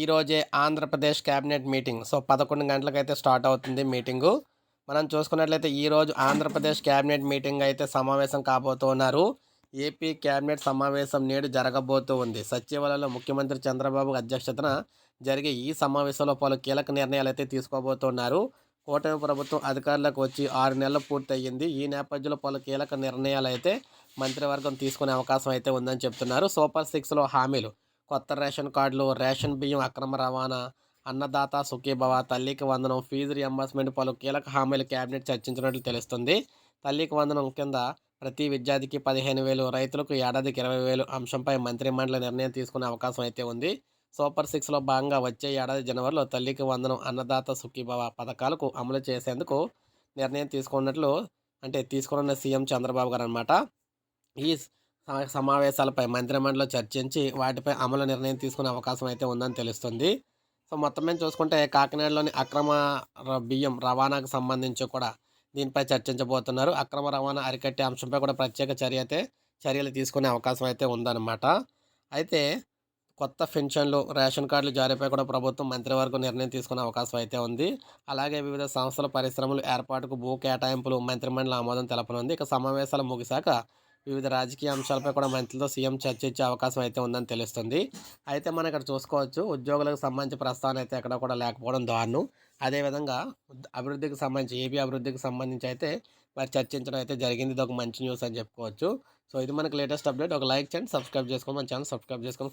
ఈరోజే Andhra Pradesh cabinet meeting. So పదకొండు గంటలకైతే start అవుతుంది మీటింగు. మనం చూసుకున్నట్లయితే ఈరోజు ఆంధ్రప్రదేశ్ క్యాబినెట్ మీటింగ్ అయితే సమావేశం కాబోతున్నారు ఏపీ క్యాబినెట్ సమావేశం నేడు జరగబోతూ ఉంది. సచివాలయంలో ముఖ్యమంత్రి చంద్రబాబు అధ్యక్షతన జరిగే ఈ సమావేశంలో పలు కీలక నిర్ణయాలు అయితే తీసుకోబోతున్నారు కూటమి ప్రభుత్వం అధికారులకు వచ్చి ఆరు నెలలు పూర్తయింది. ఈ నేపథ్యంలో పలు కీలక నిర్ణయాలు అయితే మంత్రివర్గం తీసుకునే అవకాశం అయితే ఉందని చెప్తున్నారు. సూపర్ సిక్స్లో హామీలు. కొత్త రేషన్ కార్డులు రేషన్ బియ్యం అక్రమ రవాణా అన్నదాత సుఖీభవ తల్లికి వందనం ఫీజు రియంబర్స్మెంట్ పలు కీలక హామీలు కేబినెట్ చర్చించినట్లు తెలుస్తుంది. తల్లికి వందనం కింద ప్రతి విద్యార్థికి పదిహేను వేలు రైతులకు ఏడాదికి ఇరవై వేలు అంశంపై మంత్రిమండలి నిర్ణయం తీసుకునే అవకాశం అయితే ఉంది. సూపర్ సిక్స్లో భాగంగా వచ్చే ఏడాది జనవరిలో తల్లికి వందనం అన్నదాత సుఖీభవ పథకాలకు అమలు చేసేందుకు నిర్ణయం తీసుకున్నట్లు అంటే తీసుకున్న సీఎం చంద్రబాబు గారు అనమాట ఈ సమావేశాలపై మంత్రిమండలిలో చర్చించి వాటిపై అమలు నిర్ణయం తీసుకునే అవకాశం అయితే ఉందని తెలుస్తుంది. సో మొత్తం మీద చూసుకుంటే కాకినాడలోని అక్రమ బియ్యం రవాణాకు సంబంధించి కూడా దీనిపై చర్చించబోతున్నారు. అక్రమ రవాణా అరికట్టే అంశంపై కూడా ప్రత్యేక చర్య అయితే చర్యలు తీసుకునే అవకాశం అయితే ఉందన్నమాట. అయితే కొత్త పెన్షన్లు రేషన్ కార్డులు జారీపై కూడా ప్రభుత్వం మంత్రివర్గం నిర్ణయం తీసుకునే అవకాశం అయితే ఉంది. అలాగే వివిధ సంస్థల పరిశ్రమలు ఏర్పాటుకు భూ కేటాయింపులు మంత్రిమండలి ఆమోదం తెలపనుంది. ఇక సమావేశాలు ముగిశాక వివిధ రాజకీయ అంశాలపై కూడా మంత్రులతో సీఎం చర్చించే అవకాశం అయితే ఉందని తెలుస్తుంది. అయితే మనం ఇక్కడ చూసుకోవచ్చు ఉద్యోగులకు సంబంధించి ప్రస్తావన అయితే ఎక్కడ కూడా లేకపోవడం దారుణం. అదేవిధంగా అభివృద్ధికి సంబంధించి ఏపీ అభివృద్ధికి సంబంధించి అయితే మరి చర్చించడం అయితే జరిగింది. ఇది ఒక మంచి న్యూస్ అని చెప్పుకోవచ్చు. సో ఇది మనకి లేటెస్ట్ అప్డేట్. ఒక లైక్ చేయండి సబ్స్క్రైబ్ చేసుకోండి మన ఛానల్ సబ్స్క్రైబ్ చేసుకొని